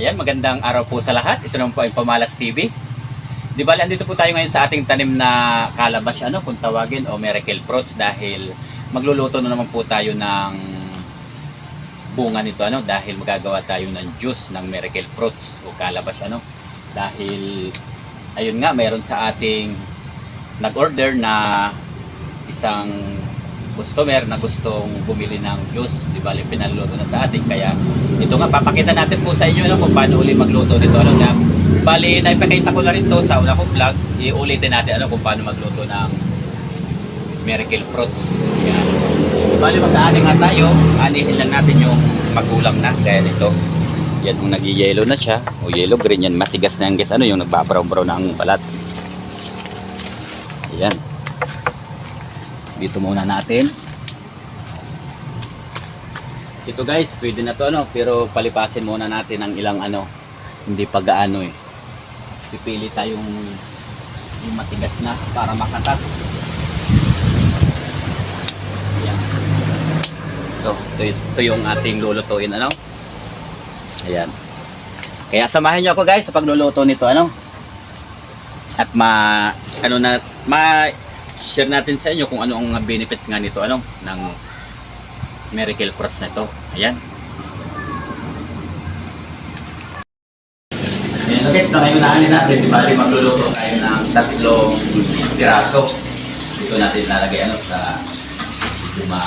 Ayan, magandang araw po sa lahat. Ito naman po ang Pamalas TV. Di ba, andito po tayo ngayon sa ating tanim na kalabas, ano, kung tawagin, o miracle fruits dahil magluluto na naman po tayo ng bunga nito, ano, dahil magagawa tayo ng juice ng miracle fruits o kalabas, ano, dahil, ayun nga, mayroon sa ating nag-order na isang customer na gustong bumili ng juice, di ba, pinaluluto na sa atin. Kaya ito nga, papakita natin po sa inyo ano, kung paano uli magluto nito. Ano, na, bali, naipakita ko na rin to sa una kong vlog. Iulitin natin ano, kung paano magluto ng miracle fruits. Yan. Bali, mag-aani nga tayo. Anihin lang natin yung magulang na. Kaya nito, yan kung nag-yellow na siya. O yellow green yan. Matigas na yung guys. Ano yung nagbabaraw-baraw na ang balat. Yan. Dito muna natin. Ito guys, pwede na to ano, pero palipasin muna natin ang ilang ano, hindi pa gaano eh. Pipili tayong yung matigas na para makatas. Yan. Ito, ito, ito yung ating lulutuin ano. Ayan. Kaya samahan niyo ako guys sa pagluluto nito ano. At ma ano na ma share natin sa inyo kung ano ang benefits nga nito ano ng miracle fruits na ito. Ayan. Ayan guys, na ngayon naanin natin, di bali magluluto tayo ng tatlong piraso. Dito natin lalagay ano sa lima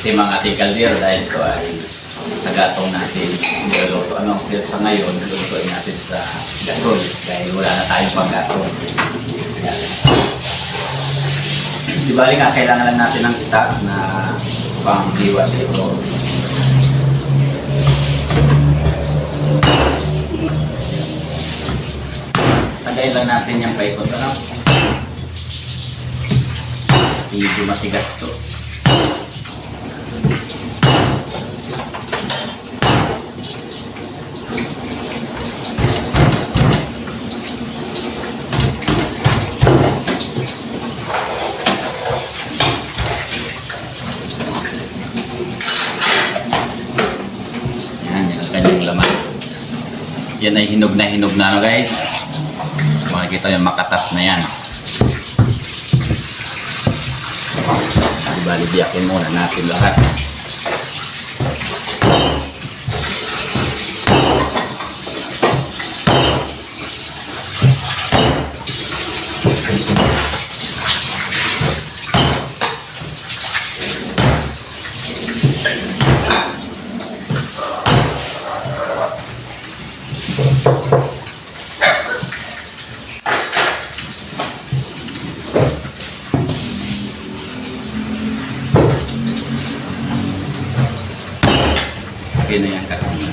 itim ang ating kaldero dahil ito ay sa gatong natin niluluto. Ano, pero sa ngayon, lulutuin natin sa gasol dahil wala na tayong panggatong. Ayan. Di bali nga, kailangan lang natin ng itak na pangdiwas ito. Tagayin lang natin yung paikot. Ano? Medyo matigas to. Yan, yan ang kanyang laman. Yan ay hinog na hinog na ano guys. Makikita yung makatas na yan. Bali, biyakin muna natin lahat. Yun na yan kakami.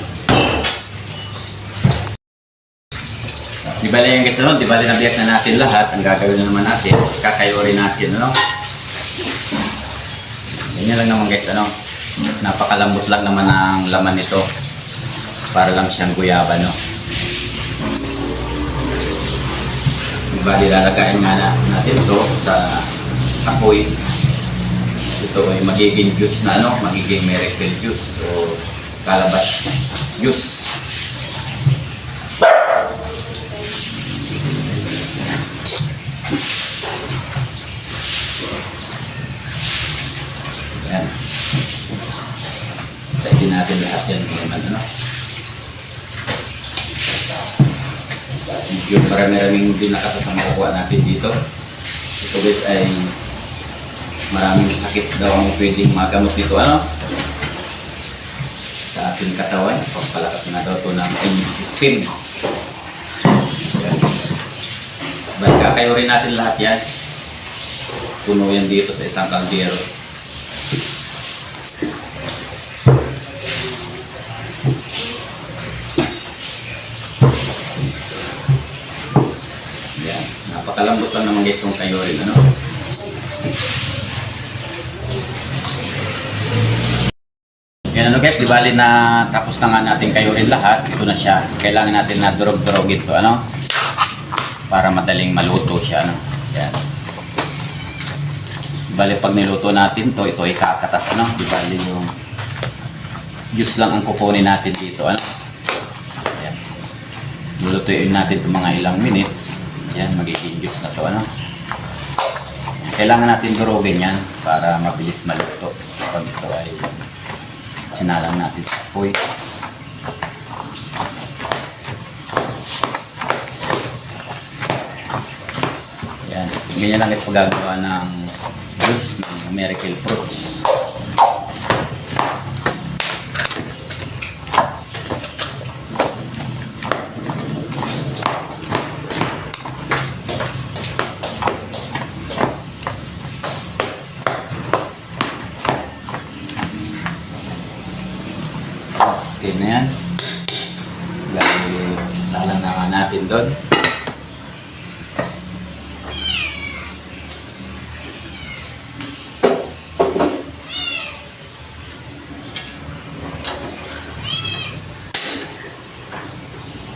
Di bali yung guys, ano? Di bali nabiyak na natin lahat. Ang gagawin na naman natin, kakayori natin, ano? Ganyan lang naman guys, ano? Napakalambot lang naman ang laman nito. Para lang siyang guyaba, no? Bali lalagayin nga na, natin ito sa apoy. Ito ay magiging juice na, ano? Magiging miracle juice. O kalabas juice. Yan. Saitin natin lahat yan. Naman, ano? Yung marami-raming binakatas ang makukuha natin dito. Ito guys ay maraming sakit daw ang pwedeng magamot dito. Ano? sa ating katawan. Pagpalakas na daw ito ng immune system. Yan. Balik kakayo rin natin lahat yan. Puno yan dito sa isang kaldero. Napakalambot lang naman guys kung kayo rin. Ano? Yan ano guys, di bali na tapos na nga natin kayo rin lahat. Ito na siya. Kailangan natin na durog-durog ito, ano? Para madaling maluto siya, ano? Yan. Di bali pag niluto natin to, ito ay kakatas, ano? Di bali yung juice lang ang kukunin natin dito, ano? Yan. Lulutuin natin ito mga ilang minutes. Yan, magiging juice na to ano. Kailangan natin durugin yan para mabilis maluto. Pag ito ay sinalang natin sa apoy. Yan. Ganyan lang ito gagawa ng juice ng miracle fruits. Okay na yan. Dahil sasalang na nga natin doon.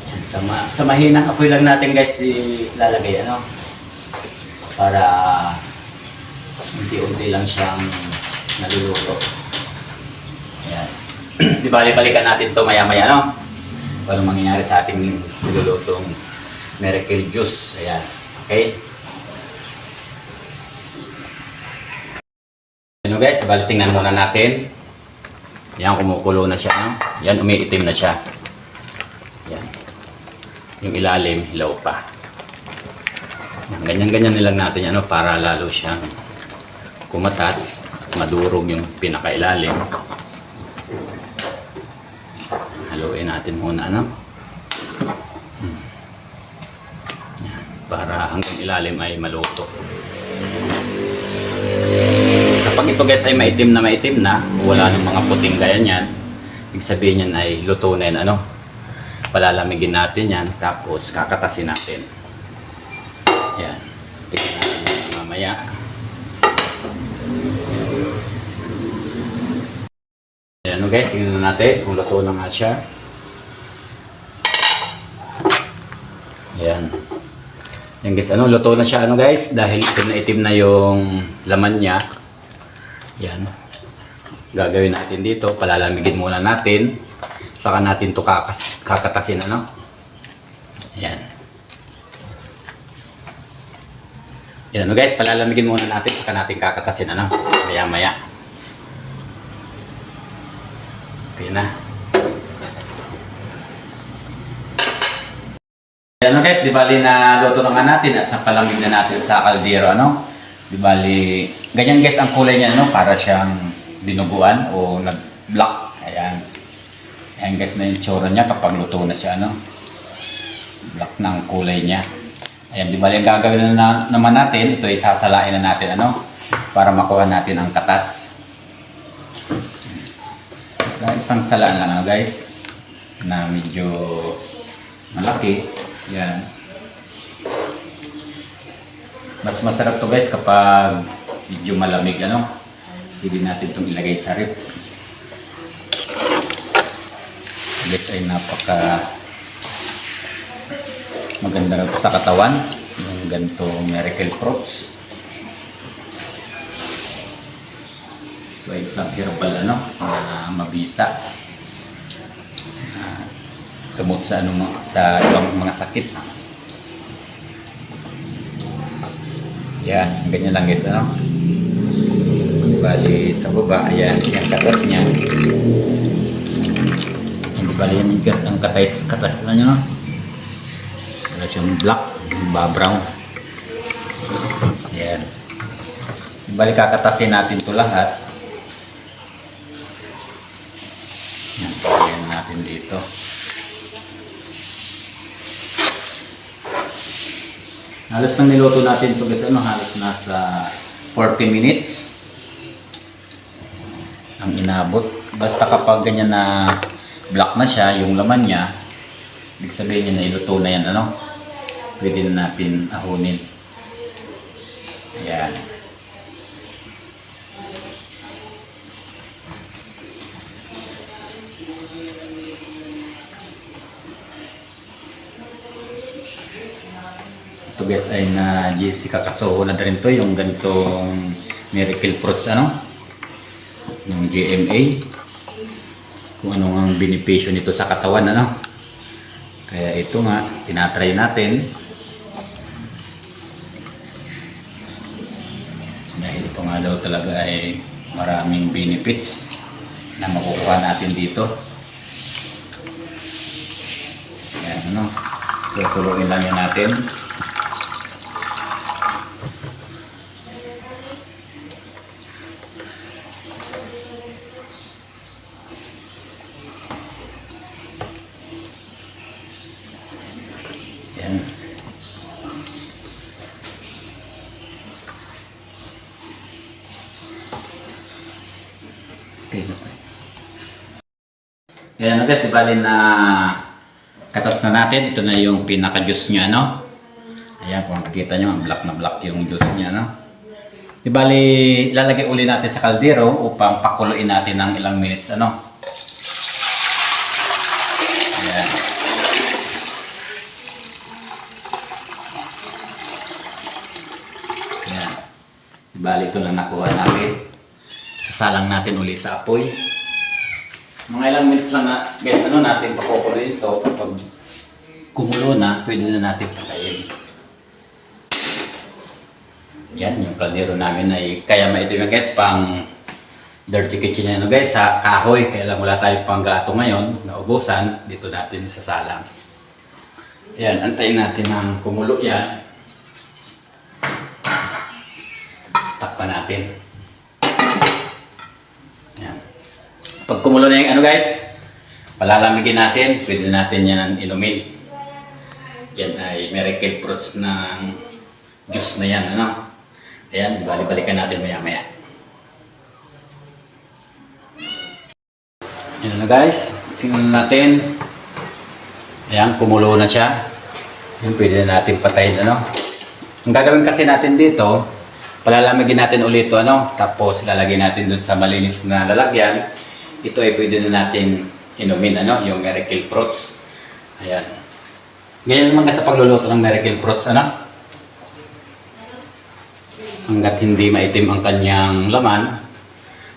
Yan, Sa, ma sa mahinang apoy lang natin guys ilalagay ano para unti-unti lang siyang naluluto. Ayan. Di bali balikan natin to maya-maya, no? Paano mangyayari sa ating nilulutong miracle juice. Ayan. Okay? Ano guys, bali tingnan muna natin. Yan, kumukulo na siya, no? Yan, umiitim na siya. Yung ilalim, hilaw pa. Yan, Ganyan-ganyan nilang natin, ano, para lalo siyang kumatas at madurog yung pinakailalim. Haluin natin muna, ano? Para hanggang ilalim ay maluto. Kapag ito guys ay maitim na maitim na, wala ng mga puting gaya niyan, ibig sabihin yan ay luto na yan, ano? Palalamigin natin yan, tapos kakatasin natin. Yan. Tingnan natin yan mamaya. Ayan o guys, tingnan natin kung luto na nga siya. Ayan. Yan guys, ano, luto na siya ano guys, dahil itim na itim na yung laman niya. Yan. Gagawin natin dito, palalamigin muna natin. Saka natin to kakas kakatasin ano. Ayan. Yan ano guys, palalamigin muna natin, saka natin kakatasin ano. Maya maya. Okay na. Ano guys, di bali na luto na natin at napalamig na natin sa kaldero, ano? Di bali, ganyan guys ang kulay niya, no? Para siyang dinuguan o nag-black. Ayan. Ayan guys na yung tsura niya kapag luto na siya, no? Black na ang kulay niya. Ayan, di bali ang gagawin na, na naman natin, ito ay sasalain na natin, ano? Para makuha natin ang katas. Sa isang salaan lang, ano guys? Na medyo malaki. Yan. Mas masarap to guys kapag medyo malamig ano. Hindi natin itong ilagay sa rip. Guys ay napaka maganda na sa katawan. Yung ganito miracle fruits. Ay isang herbal ano, na mabisa. Ah, gamot sa ano sa ibang mga sakit. Yan, ganyan lang guys, ano? Bali sa baba, ayan, yung katas niya. Bali guys, ang katas, katas na niya, no? Wala siyang black, ba brown. Ayan. Bali kakatasin natin to lahat. Yan, pagyan natin dito. Halos nang niluto natin ito guys, ano, halos nasa 40 minutes ang inabot. Basta kapag ganyan na black na siya, yung laman niya, ibig sabihin niya na iluto na yan, ano? Pwede na natin ahunin. Ayan. Ito guys ay na Jessica Kasoho na rin to yung ganitong miracle fruits ano yung GMA kung ano ang benepisyo nito sa katawan ano Kaya ito nga, tinatry natin. Dahil ito nga daw talaga ay maraming benefits na makukuha natin dito. Ayan, ano. Tutuloyin lang yun natin. Yan. Okay na tayo. Yan, guys, di bali na katas na natin. Ito na yung pinaka-juice niya, no? Ayan, kung makikita nyo, black na black yung juice niya, no? Di bali, ilalagay uli natin sa kaldero upang pakuluin natin ng ilang minutes, ano? Ayan. Ayan. Di bali, ito lang nakuha natin. Sasalang natin uli sa apoy. Mga ilang minutes lang na, guys, ano natin pakukulo ito kapag kumulo na, pwede na natin patayin. Yan, yung kaldero namin ay kaya ma ito yung guys, pang dirty kitchen yan, no, guys, sa kahoy. Kaya lang wala tayong pang gato ngayon, naubusan, dito natin sa salang. Yan, antayin natin ng kumulo yan. Takpan natin. Yan. Pag kumulo na yung ano guys, palalamigin natin, pwede natin yan inumin. Yan ay miracle fruits ng juice na yan, ano? Ayan, bali-balikan natin maya-maya. Yan na guys, tingnan natin. Ayan, kumulo na siya. Yan, pwede na natin patayin, ano? Ang gagawin kasi natin dito, palalamigin natin ulit ito, ano? Tapos lalagay natin dun sa malinis na lalagyan. Ito ay pwede na natin inumin, ano? Yung miracle fruits. Ayan. Ngayon naman sa pagluluto ng miracle fruits, ano? Hanggat hindi maitim ang kanyang laman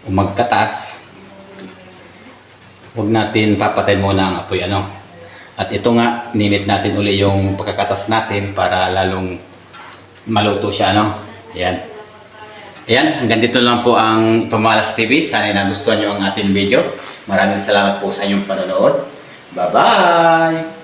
o magkatas, huwag natin papatay muna ang apoy, ano? At ito nga, ninit natin uli yung pagkakatas natin para lalong maluto siya, ano? Ayan. Ayan, hanggang dito lang po ang Pamalas TV. Sana nagustuhan nyo ang ating video. Maraming salamat po sa inyong panonood. Bye-bye!